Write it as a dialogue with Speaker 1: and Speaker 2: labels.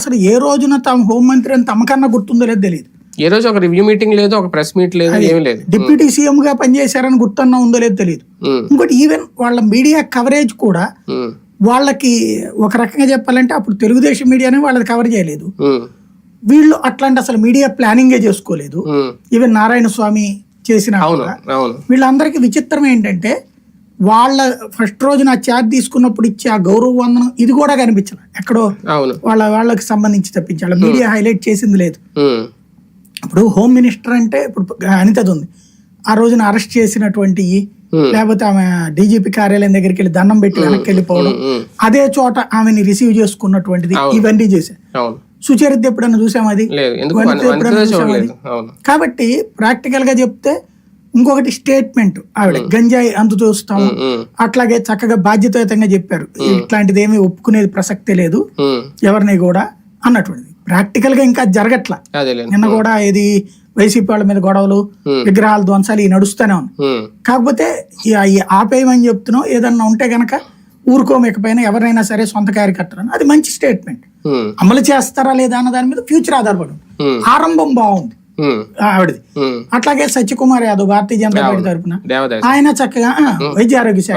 Speaker 1: అసలు ఏ రోజున తమ హోంమంత్రి అని తమకన్నా గుర్తుందో లేదో తెలియదు
Speaker 2: ఏ రోజు ఒక రివ్యూ మీటింగ్ లేదు ఒక ప్రెస్ మీట్ లేదు ఏమీ లేదు.
Speaker 1: డిప్యూటీ సీఎం గా పనిచేశారని గుర్తున్నా ఉందో లేదో తెలియదు ఇంకోటి ఈవెన్ వాళ్ళ మీడియా కవరేజ్ కూడా వాళ్ళకి ఒక రకంగా చెప్పాలంటే అప్పుడు తెలుగుదేశం మీడియానే వాళ్ళది కవర్ చేయలేదు. వీళ్ళు అట్లాంటి అసలు మీడియా ప్లానింగే చేసుకోలేదు. ఈవెన్ నారాయణ స్వామి చేసిన వీళ్ళందరికీ విచిత్రం ఏంటంటే వాళ్ళ ఫస్ట్ రోజు నా ఛార్జ్ తీసుకున్నప్పుడు ఇచ్చే ఆ గౌరవ వందనం ఇది కూడా కనిపించలేదు ఎక్కడో వాళ్ళ వాళ్ళకి సంబంధించి తప్పించాలి మీడియా హైలైట్ చేసింది లేదు. ఇప్పుడు హోమ్ మినిస్టర్ అంటే ఇప్పుడు అనితది ఉంది. ఆ రోజున అరెస్ట్ చేసినటువంటి. లేకపోతే ఆమె డీజీపీ కార్యాలయం దగ్గరికి వెళ్ళి దండం పెట్టి వెనక్కి వెళ్ళిపోవడం. అదే చోట ఆమెని రిసీవ్ చేసుకున్నటువంటిది ఇవన్నీ
Speaker 2: అవును.
Speaker 1: సుచరిత ఎప్పుడన్నా చూసాం అది? ఎప్పుడైనా కాబట్టి ప్రాక్టికల్గా చెప్తే ఇంకొకటి స్టేట్మెంట్ ఆవిడ గంజాయి అందు చూస్తాము.
Speaker 2: ఉమ్, ఉమ్,
Speaker 1: అట్లాగే చక్కగా బాధ్యతాయుతంగా చెప్పారు. ఇట్లాంటిది ఏమీ ఒప్పుకునేది ప్రసక్తే లేదు. ఎవరిని కూడా అన్నటువంటిది. ప్రాక్టికల్గా ఇంకా జరగట్ల. నిన్న కూడా ఇది వైసీపీ వాళ్ళ మీద గొడవలు. విగ్రహాల ధ్వంసాలు ఈ నడుస్తూనే
Speaker 2: ఉమ్,
Speaker 1: కాకపోతే ఆపేయమని చెప్తున్నావు ఏదన్నా ఉంటే గనక ఊరుకోమేకపోయినా ఎవరైనా సరే సొంత కార్యకర్తలు అది మంచి స్టేట్మెంట్ అమలు చేస్తారా లేదా అన్న దాని మీద ఫ్యూచర్ ఆధారపడి ఉంది. ఆరంభం బాగుంది. ఆవిడది. అట్లాగే సత్యకుమార్ యాదవ్ భారతీయ జనతా పార్టీ తరఫున ఆయన చక్కగా వైద్య ఆరోగ్య శాఖ.